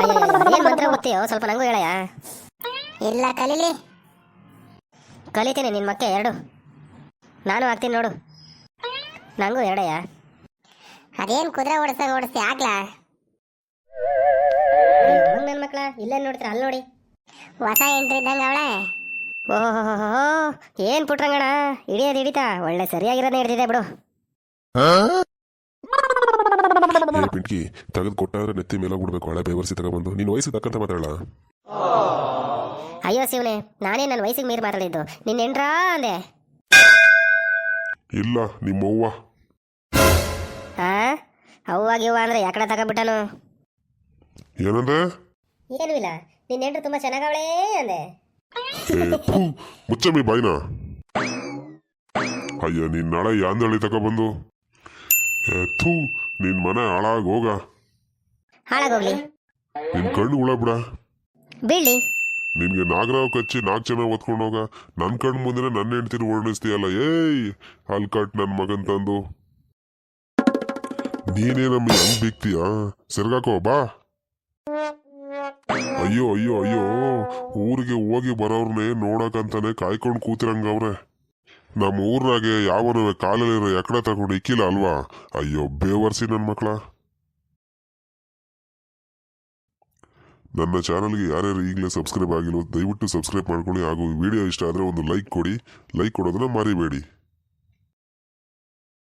ಏನ್ ಮಂತ್ರ ಗೊತ್ತೀಯೋ ಸ್ವಲ್ಪ ನಂಗೂ ಹೇಳಯ್ಯ. ಇಲ್ಲ ಕಲೀಲಿ. ಕಲಿತೀನಿ ನಿನ್ನ ಮಕ್ಕೆ ಎರಡು. ನಾನು ಆಗ್ತೀನಿ ನೋಡು. ನಂಗೂ ಎರಡಯ್ಯ. ಅದೇನ್ ಕುದುರೆ ಓಡಿಸ್ದಂಗ ಓಡಿಸ್ತಿ ಆಗ್ಲಾ? ನನ್ನ ಮಕ್ಳ ಇಲ್ಲೇ ನೋಡ್ತೀರ? ಅಲ್ಲಿ ನೋಡಿ. ಹೊಸ ಎಂಟ್ರಿ ಇದ್ದಂಗ ಅವಳೆ? ಓಹೋ ಏನ್ ಪುಟ್ರಂಗಣ? ಹಿಡಿಯೋದು ಹಿಡಿತಾ ಒಳ್ಳೆ ಸರಿಯಾಗಿರೋದೇ ಹಿಡ್ದಿದೆ ಬಿಡು. ಏ ಪಿಂಕಿ ತೆಗೆದು ಕೊಟ್ಟಾದ್ರೆ ನೆತ್ತಿ ಮೇಲೆ ಬಿಡ್ಬೇಕು ಹಳೆ ಬೇವರ್ಸಿ ತಗೊಬಂದು ನಿನ್ನ ವಯಸ್ಸು ತಕ್ಕಂತ ಮಾತಾಡಲ್ಲ. ಅಯ್ಯೋ ಶಿವನೇ ನಾನೇ ನನ್ನ ವಯಸ್ಸಿಗೆ ಮೀರಿ ಮಾತಾಡಿದ್ದು. ನಿನ್ನ ಎಂಡ್ರಾ ಅಂದೆ? ಇಲ್ಲ ನಿಮ್ಮವ್ವ. ಆ? ಅವ್ವಾಗ ಅಂದ್ರೆ ಯಾಕಡೆ ತಗೊಂಡ್ಬಿಟ್ಟನು? ಏನಂದ್ರೆ ಏನೂ ಇಲ್ಲ. ನಿನ್ನ ಎಂಡ್ರು ತುಂಬಾ ಚೆನ್ನಾಗವಳೇ ಅಂದೆ. ಏ ಥು, ಮುಚ್ಚಮ್ಮಿ ಬಾಯ್ನ. ಅಯ್ಯ ನೀನ್ ನಾಳೆ ಯಾಂದಳಿ ತಗೊಬಂದು ಥೂ ನಿನ್ ಮನೆ ಹಾಳಾಗ್ ಹೋಗ. ಹಾಳಾಗೋಗ್ಲಿ ನಿನ್ ಕಣ್ಣು ಉಳ ಬಿಡ. ಬೀಳಿ ನಿನ್ಗೆ ನಾಗರಾವ್ ಕಚ್ಚಿ ನಾಲ್ಕು ಜನ ಓದ್ಕೊಂಡು ಹೋಗ. ನನ್ ಕಣ್ಣು ಮುಂದೆ ನನ್ನ ಹೆಂಡ್ತಿನ ವರ್ಣಿಸ್ತೀಯಲ್ಲ ಏಯ್! ಅಲ್ಲಿ ಕಟ್ ನನ್ ಮಗನ್ ತಂದು. ನೀನೇ ನಮ್ಗೆ ಹೆಂಗ್ ಬಿಕ್ತೀಯ? ಸೆರ್ಗಾಕೋ ಬಾ. ಅಯ್ಯೋ ಅಯ್ಯೋ ಅಯ್ಯೋ ಊರಿಗೆ ಹೋಗಿ ಬರೋರ್ನೇ ನೋಡಕಂತಾನೆ ಕಾಯ್ಕೊಂಡು ಕೂತಿರಂಗವ್ರೆ ನಮ್ಮ ಊರ್ನಾಗೆ ಯಾವನೂ ಕಾಲಲ್ಲಿರೋ ಎಕಡೆ ತಗೊಂಡು ಇಕ್ಕಿಲ್ಲ ಅಲ್ವಾ? ಅಯ್ಯೋ, ಬೇವರ್ಸಿ ನನ್ನ ಮಕ್ಕಳ ನನ್ನ ಚಾನಲ್ಗೆ ಯಾರ್ಯಾರು ಈಗಲೇ ಸಬ್ಸ್ಕ್ರೈಬ್ ಆಗಿಲ್ಲ ದಯವಿಟ್ಟು ಸಬ್ಸ್ಕ್ರೈಬ್ ಮಾಡ್ಕೊಳ್ಳಿ ಹಾಗೂ ವಿಡಿಯೋ ಇಷ್ಟ ಆದರೆ ಒಂದು ಲೈಕ್ ಕೊಡಿ. ಲೈಕ್ ಕೊಡೋದನ್ನ ಮರಿಬೇಡಿ.